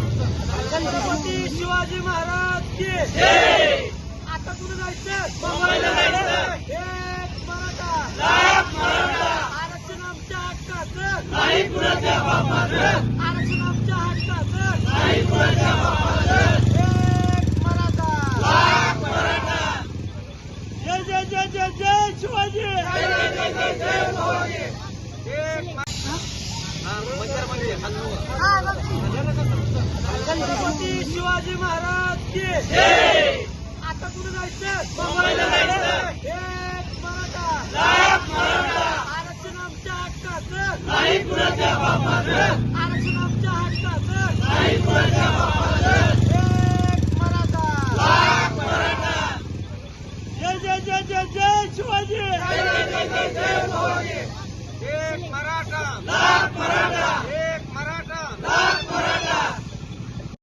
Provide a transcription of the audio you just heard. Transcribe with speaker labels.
Speaker 1: छत्रपती शिवाजी महाराज की आता कुठे जायचं. एक मराठा. आरक्षण आमच्या हक्काचं.
Speaker 2: नाही कुणाच्या बापाचं.
Speaker 1: आरक्षण आमच्या हक्काचं.
Speaker 2: नाही कुणाच्या बापाचं.
Speaker 1: एक मराठा.
Speaker 2: लाख मराठा.
Speaker 1: जय जय जय जय जय शिवाजी
Speaker 2: जय जय जय जय जय भवानी
Speaker 1: एक छत्रपती शिवाजी महाराज की आता कुठे जायचं. एक मराठा आरक्षण आमच्या हक्काचं
Speaker 2: नाही कुणाच्या बापाचं
Speaker 1: आरक्षण आमच्या हक्काचं
Speaker 2: नाही कुणाच्या बापाचं
Speaker 1: एक मराठा
Speaker 2: लाख मराठा
Speaker 1: जय जय जय जय जय शिवाजी